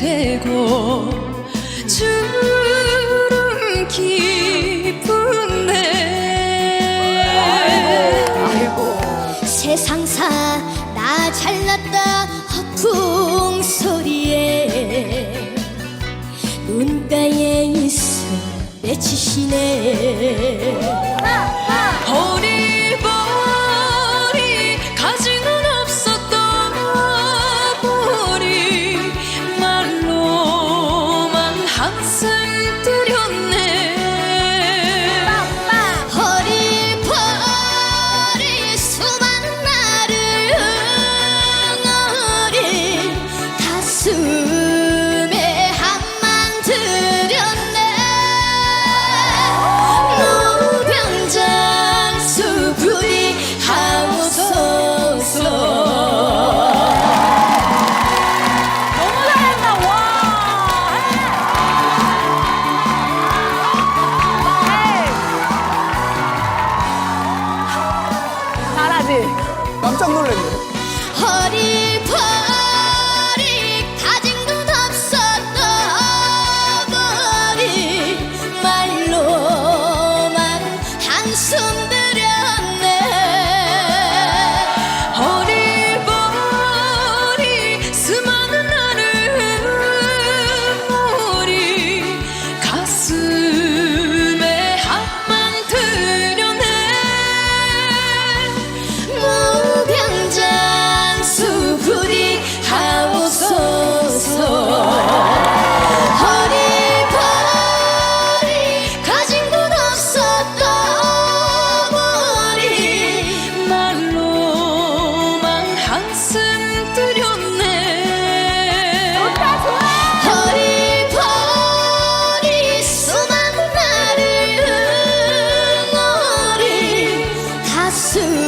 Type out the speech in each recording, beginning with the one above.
되고 주름 깊은데 세상사 나 잘났다 허풍 소리에 눈가에 있어 내치시네.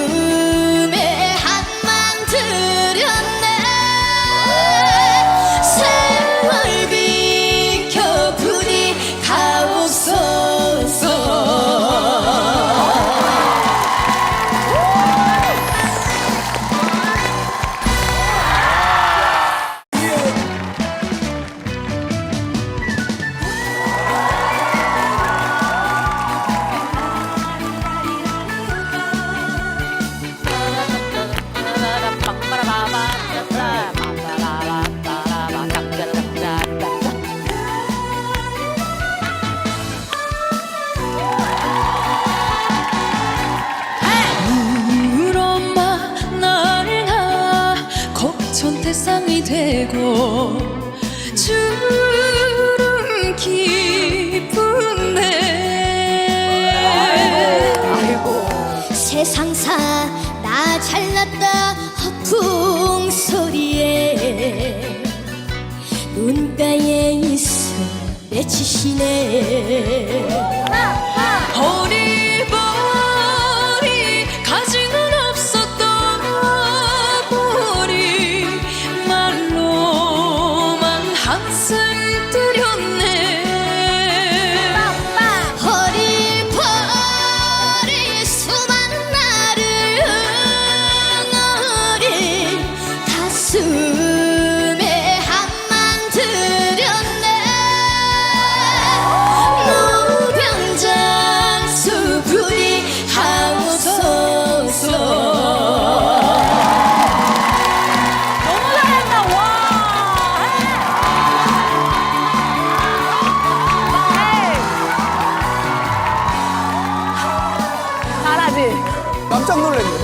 you 되고 주름 기쁘네 아이고 세상사 나 잘났다 허풍 소리에 눈가에 있어 내치시네. 아, 아. 허리 깜짝 놀랐네.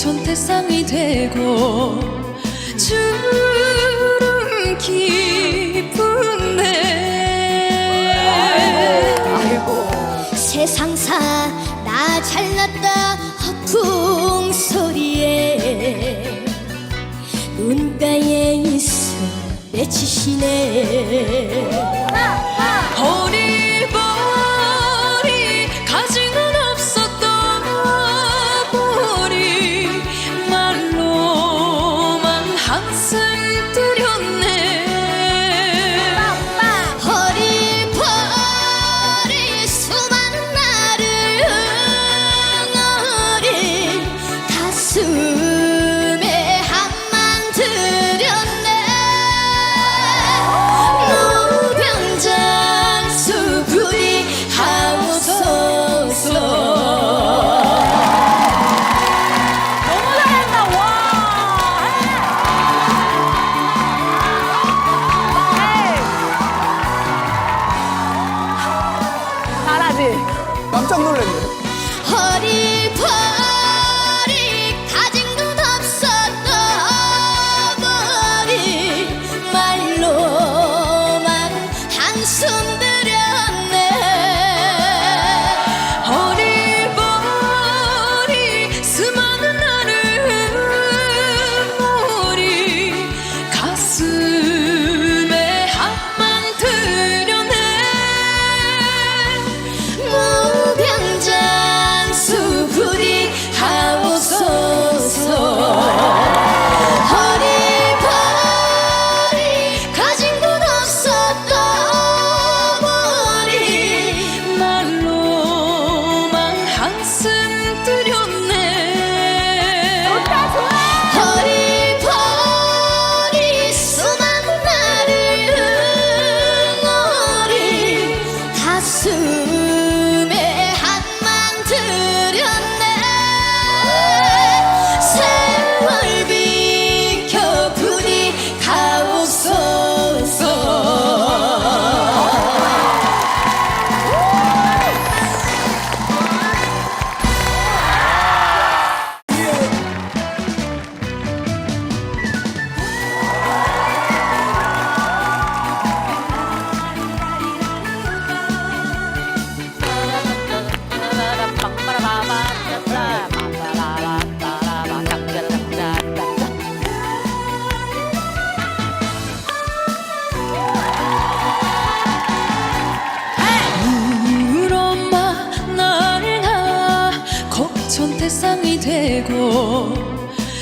천태상이 되고 주름 깊은데. 아이고. 세상사 나 잘났다. 허풍 소리에 눈가에 있어 내치시네. 깜짝 놀랐네. 허리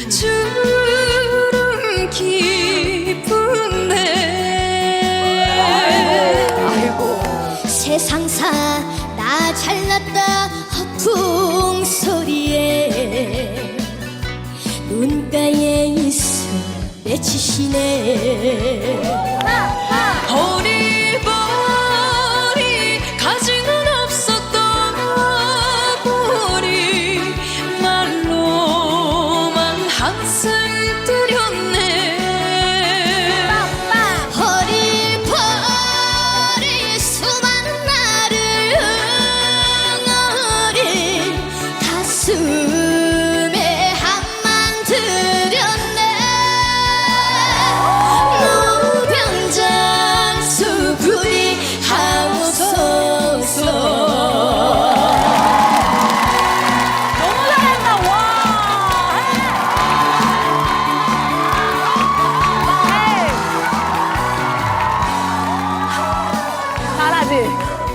주름 깊은데 세상사 나 잘났다 허풍 소리에 눈가에 있어 내치시네. 허리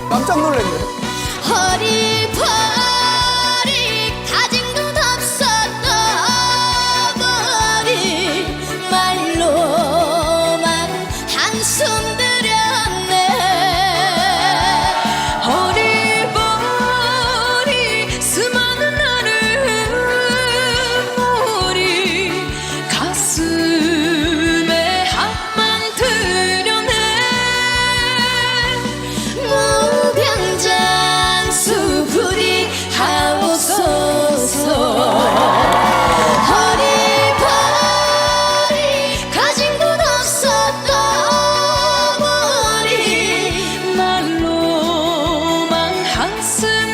깜짝 놀랐네. 허리 listen